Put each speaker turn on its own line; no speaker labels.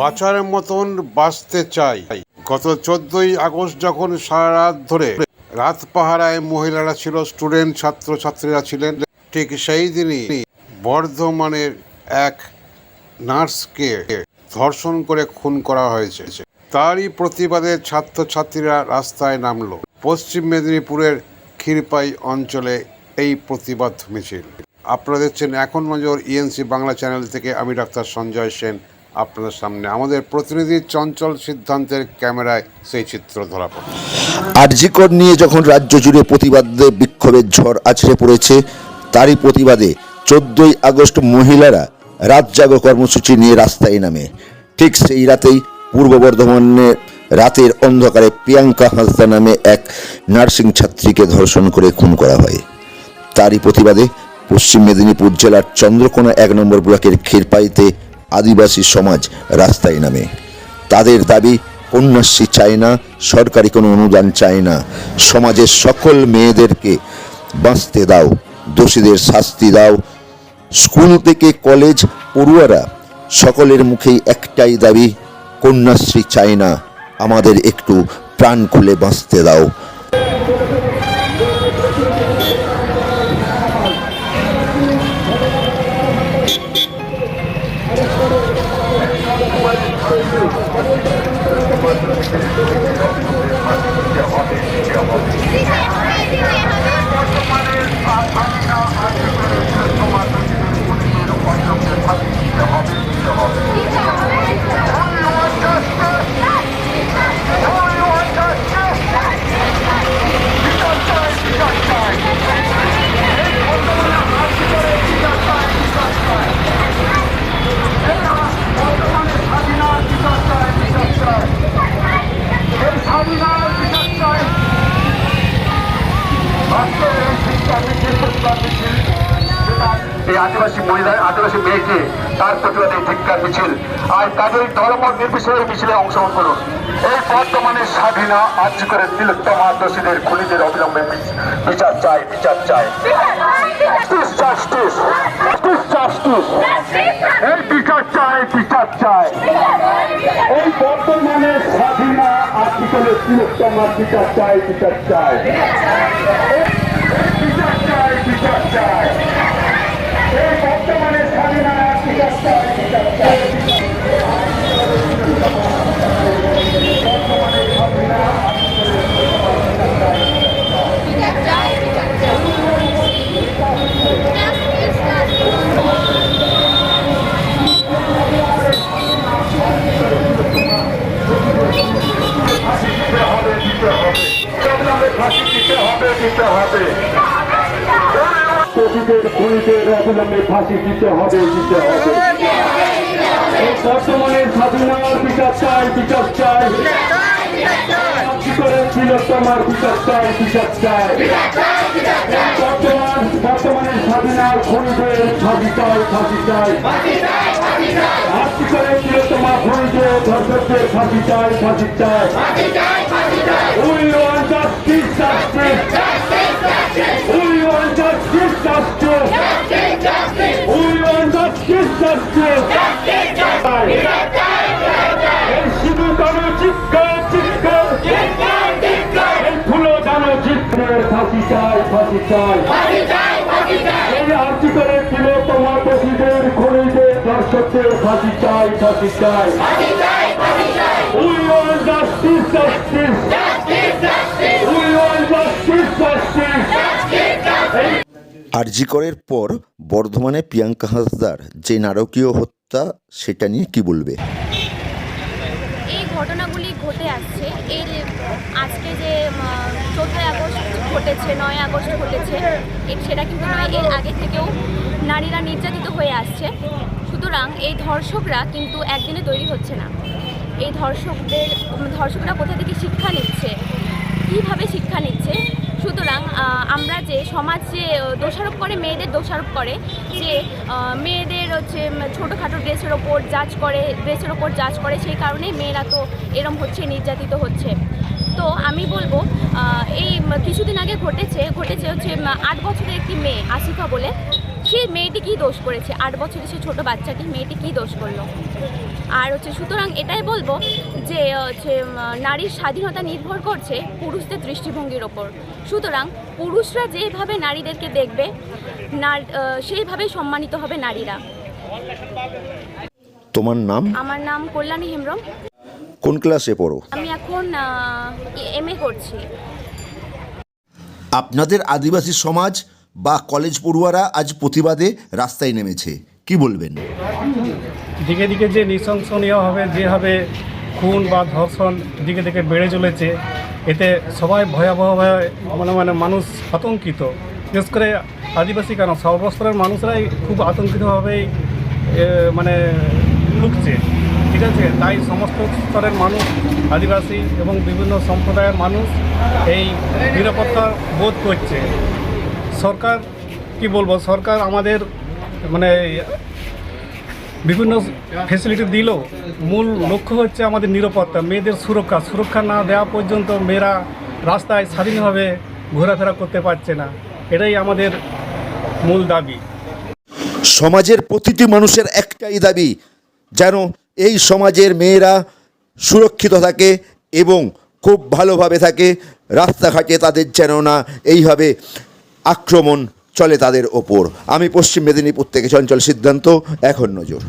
বাঁচার মতন বাঁচতে চাই। গত চোদ্দই আগস্ট যখন সারা রাত ধরে রাত পাহারায় মহিলারা ছিল, স্টুডেন্ট ছাত্রছাত্রীরা ছিলেন, ঠিক সেই দিনই বর্ধমানের এক নার্সকে ধর্ষণ করে খুন করা হয়েছে। তারই প্রতিবাদে ছাত্রছাত্রীরা রাস্তায় নামলো। পশ্চিম মেদিনীপুরের ক্ষীরপাই অঞ্চলে এই প্রতিবাদ মিছিল। আপনারা দেখছেন এখন নজর ইএনসি বাংলা চ্যানেল থেকে, আমি ডাক্তার সঞ্জয় সেন। আপনাদের সামনে। আমাদের প্রতিনিধি চঞ্চল সিদ্ধান্তের ক্যামেরায় সেই চিত্র ধরা পড়ে
আরজিকর নিয়ে যখন রাজ্য জুড়ে প্রতিবাদে বিক্ষোভের ঝড় আছড়ে পড়েছে, তারই প্রতিবাদে চোদ্দই আগস্ট মহিলারা রাত জাগো কর্মসূচি নিয়ে রাস্তায় নামে। ঠিক সেই রাতেই পূর্ব বর্ধমানের রাতের অন্ধকারে প্রিয়াঙ্কা হাসদা নামে এক নার্সিং ছাত্রীকে ধর্ষণ করে খুন করা হয়। তারই প্রতিবাদে পশ্চিম মেদিনীপুর জেলার চন্দ্রকোনা এক নম্বর ব্লকের ক্ষীরপাইতে আদিবাসী সমাজ রাস্তায় নামে। তাদের দাবি, কন্যাশ্রী চায় না, সরকারি কোনো অনুদান চায় না। সমাজের সকল মেয়েদেরকে বাঁচতে দাও, দোষীদের শাস্তি দাও। স্কুল থেকে কলেজ, পড়ুয়ারা সকলের মুখেই একটাই দাবি, কন্যাশ্রী চায় না, আমাদের একটু প্রাণ খুলে বাঁচতে দাও।
হবে হবে এই আদিবাসী মহিলা আদিবাসী মেয়েকে তার প্রতিবাদে ধিক্কার, মিছিল। আর তাদের ধর্ম নির্বিশেষে মিছিলে অংশগ্রহণ করুন। এই বর্তমানে স্বাধীনা আজ করে তিলোত্তমা দোষীদের খুনিদের অবিলম্বে বিচ- বিচার চাই বিচার চাই। এই বিচার চাই বিচার চাই। এই বর্তমানে স্বাধীনা আজ করে তিলোত্তমা বিচার চাই বিচার চাই। চাই এই বর্তমানে স্বাধীনা বিচার চাই বিচার চাই হবে, দিতে হবে। সংগ্রামে ফাঁসি দিতে হবে দিতে হবে। দোষীদের খুনিদের অবিলম্বে ফাঁসি দিতে হবে দিতে হবে। এই বর্তমানের স্বাধীনার বিচার চাই বিচার চাই। চাই বর্তমান ফাঁসি চাই ফাঁসি চাই। চাই justice, justice. We want justice, justice. Justice, justice. এই শুধু জানো চিৎকার চিৎকার এই ফুলো জানো চিৎকার ফাঁসি চাই ফাঁসি চাই এই আরতি করে ছিল তোমার দোষীদের খুনিদের দর্শকদের ফাঁসি চাই ফাঁসি চাই We want justice, justice.
আরজিকরের পর বর্ধমানে প্রিয়াঙ্কা হাসদার যে নারকীয় হত্যা, সেটা নিয়ে কি বলবে?
এই ঘটনাগুলি ঘটে আসছে। এর আজকে যে চোদ্দোই আগস্ট ঘটেছে, নয় আগস্ট ঘটেছে সেটা কিন্তু নয়, এর আগে থেকেও নারীরা নির্যাতিত হয়ে আসছে। সুতরাং এই ধর্ষকরা কিন্তু একদিনে তৈরি হচ্ছে না। এই ধর্ষকদের ধর্ষকরা কোথা থেকে শিক্ষা নিচ্ছে? কীভাবে শিক্ষা নিচ্ছে? সুতরাং আমরা যে সমাজ যে দোষারোপ করে, মেয়েদের দোষারোপ করে, যে মেয়েদের হচ্ছে ছোটোখাটো ড্রেসের ওপর জাজ করে, ড্রেসের ওপর জাজ করে, সেই কারণেই মেয়েরা তো এরম হচ্ছে, নির্যাতিত হচ্ছে। তো আমি বলব এই কিছুদিন আগে ঘটেছে ঘটেছে হচ্ছে আট বছরের একটি মেয়ে, আসিফা বলে। সে মেয়েটি কী দোষ করেছে? আট বছরের সে ছোটো বাচ্চাটি মেয়েটি কী দোষ করল? আর হচ্ছে সুতরাং এটাই বলব যে হচ্ছে নারীর স্বাধীনতা নির্ভর করছে পুরুষদের দৃষ্টিভঙ্গির ওপর। সুতরাং পুরুষরা যেভাবে নারীদেরকে দেখবে সেইভাবেই সম্মানিত হবে নারীরা।
তোমার নাম?
আমার নাম কল্যাণী হেমব্রম।
কোন ক্লাসে পড়ো?
আমি এখন এম এ করছি।
আপনাদের আদিবাসী সমাজ বা কলেজ পড়ুয়ারা আজ প্রতিবাদে রাস্তায় নেমেছে কি বলবেন?
দিকে দিকে যে নৃশংসনীয়ভাবে যেভাবে খুন বা ধর্ষণ দিকে দিকে বেড়ে চলেছে, এতে সবাই ভয়াবহভাবে মানে মানে মানুষ আতঙ্কিত। বিশেষ করে আদিবাসী কেন? সর্বস্তরের মানুষরাই খুব আতঙ্কিতভাবেই মানে ভুগছে ঠিক আছে? তাই সমস্ত স্তরের মানুষ, আদিবাসী এবং বিভিন্ন সম্প্রদায়ের মানুষ এই নিরাপত্তা বোধ করছে। সরকার, কি বলব? সরকার আমাদের মানে বিভিন্ন ফেসিলিটি দিলেও মূল লক্ষ্য হচ্ছে আমাদের নিরাপত্তা, মেয়েদের সুরক্ষা। সুরক্ষা না দেওয়া পর্যন্ত মেয়েরা রাস্তায় স্বাধীনভাবে ঘোরাফেরা করতে পারছে না। এটাই আমাদের মূল দাবি।
সমাজের প্রতিটি মানুষের একটাই দাবি, যেন এই সমাজের মেয়েরা সুরক্ষিত থাকে এবং খুব ভালোভাবে থাকে। রাস্তাঘাটে তাদের যেন না এইভাবে আক্রমণ চলে তাদের ওপর। আমি পশ্চিম মেদিনীপুর থেকে চঞ্চল সিদ্ধান্ত এখন নজর।